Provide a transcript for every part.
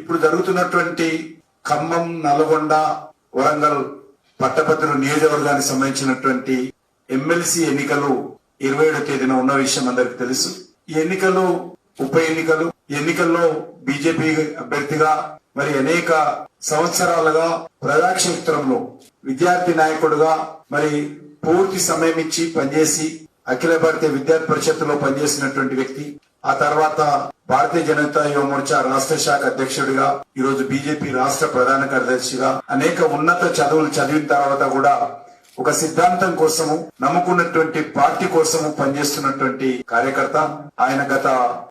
ఇప్పుడు జరుగుతున్నటువంటి ఖమ్మం నల్గొండ వరంగల్ పట్టభద్రుల నియోజకవర్గానికి సంబంధించినటువంటి ఎమ్మెల్సీ ఎన్నికలు ఇరవై ఏడో తేదీన ఉన్న విషయం అందరికి తెలుసు. ఈ ఎన్నికలు ఉప ఎన్నికలు ఎన్నికల్లో బీజేపీ అభ్యర్థిగా మరి అనేక సంవత్సరాలుగా ప్రజాక్షేత్రంలో విద్యార్థి నాయకుడుగా మరి పూర్తి సమయం ఇచ్చి పనిచేసి అఖిల భారతీయ విద్యార్థి పరిషత్తులో పనిచేసినటువంటి వ్యక్తి. ఆ తర్వాత భారతీయ జనతా యువ మోర్చా రాష్ట్ర శాఖ అధ్యక్షుడిగా ఈ రోజు బీజేపీ రాష్ట్ర ప్రధాన కార్యదర్శిగా అనేక ఉన్నత చదువులు చదివిన తర్వాత కూడా ఒక సిద్ధాంతం కోసము నమ్ముకున్నటువంటి పార్టీ కోసము పనిచేస్తున్నటువంటి కార్యకర్త. ఆయన గత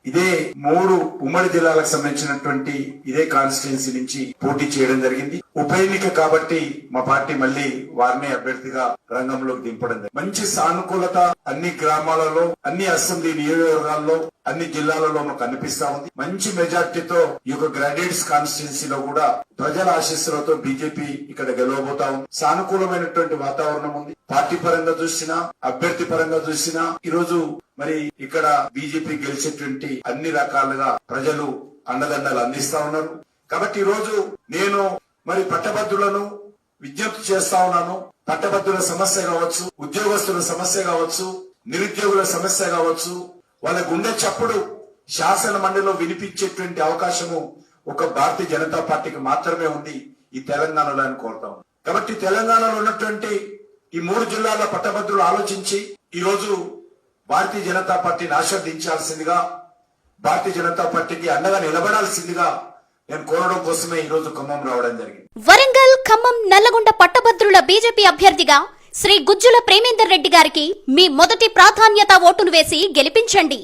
ఇదే మూడు ఉమ్మడి జిల్లాలకు సంబంధించినటువంటి ఇదే కాన్స్టిట్యున్సీ నుంచి పోటీ చేయడం జరిగింది. ఉప ఎన్నిక కాబట్టి మా పార్టీ మళ్ళీ వారిని అభ్యర్థిగా రంగంలోకి దింపడం మంచి సానుకూలత అన్ని గ్రామాలలో అన్ని అసెంబ్లీ నియోజకవర్గాల్లో అన్ని జిల్లాలలో మాకు కనిపిస్తా ఉంది. మంచి మెజార్టీతో ఈ యొక్క గ్రాడ్యుయేట్స్ కాన్స్టిట్యున్సీలో కూడా ప్రజల ఆశీస్సులతో బీజేపీ ఇక్కడ గెలవబోతా ఉంది. సానుకూలమైనటువంటి వాతావరణం ఉంది. పార్టీ పరంగా చూసినా అభ్యర్థి పరంగా చూసినా ఈ రోజు మరి ఇక్కడ బీజేపీ గెలిచేటువంటి అన్ని రకాలుగా ప్రజలు అండదండలు అందిస్తా ఉన్నారు. కాబట్టి ఈరోజు రోజు నేను మరి పట్టభద్రులను విజ్ఞప్తి చేస్తా ఉన్నాను. పట్టభద్రుల సమస్య కావచ్చు ఉద్యోగస్తుల సమస్య కావచ్చు నిరుద్యోగుల సమస్య కావచ్చు వాళ్ళ గుండె చప్పుడు శాసన మండలిలో వినిపించేటువంటి అవకాశము ఒక భారతీయ జనతా పార్టీకి మాత్రమే ఉంది. ఈ తెలంగాణలో అని కోరుతాం కాబట్టి తెలంగాణలో ఉన్నటువంటి ఈ మూడు జిల్లాల పట్టభద్రులు ఆలోచించి ఈరోజు భారతీయ జనతా పార్టీని ఆశీర్వదించాల్సిందిగా భారతీయ జనతా పార్టీకి అండగా నిలబడాల్సిందిగా నేను కోరడం కోసమే ఈ రోజు ఖమ్మం రావడం జరిగింది. వరంగల్ ఖమ్మం నల్లగొండ పట్టభద్రుల బీజేపీ అభ్యర్థిగా శ్రీ గుజ్జుల ప్రేమేందర్ రెడ్డి గారికి మీ మొదటి ప్రాధాన్యత ఓటును వేసి గెలిపించండి.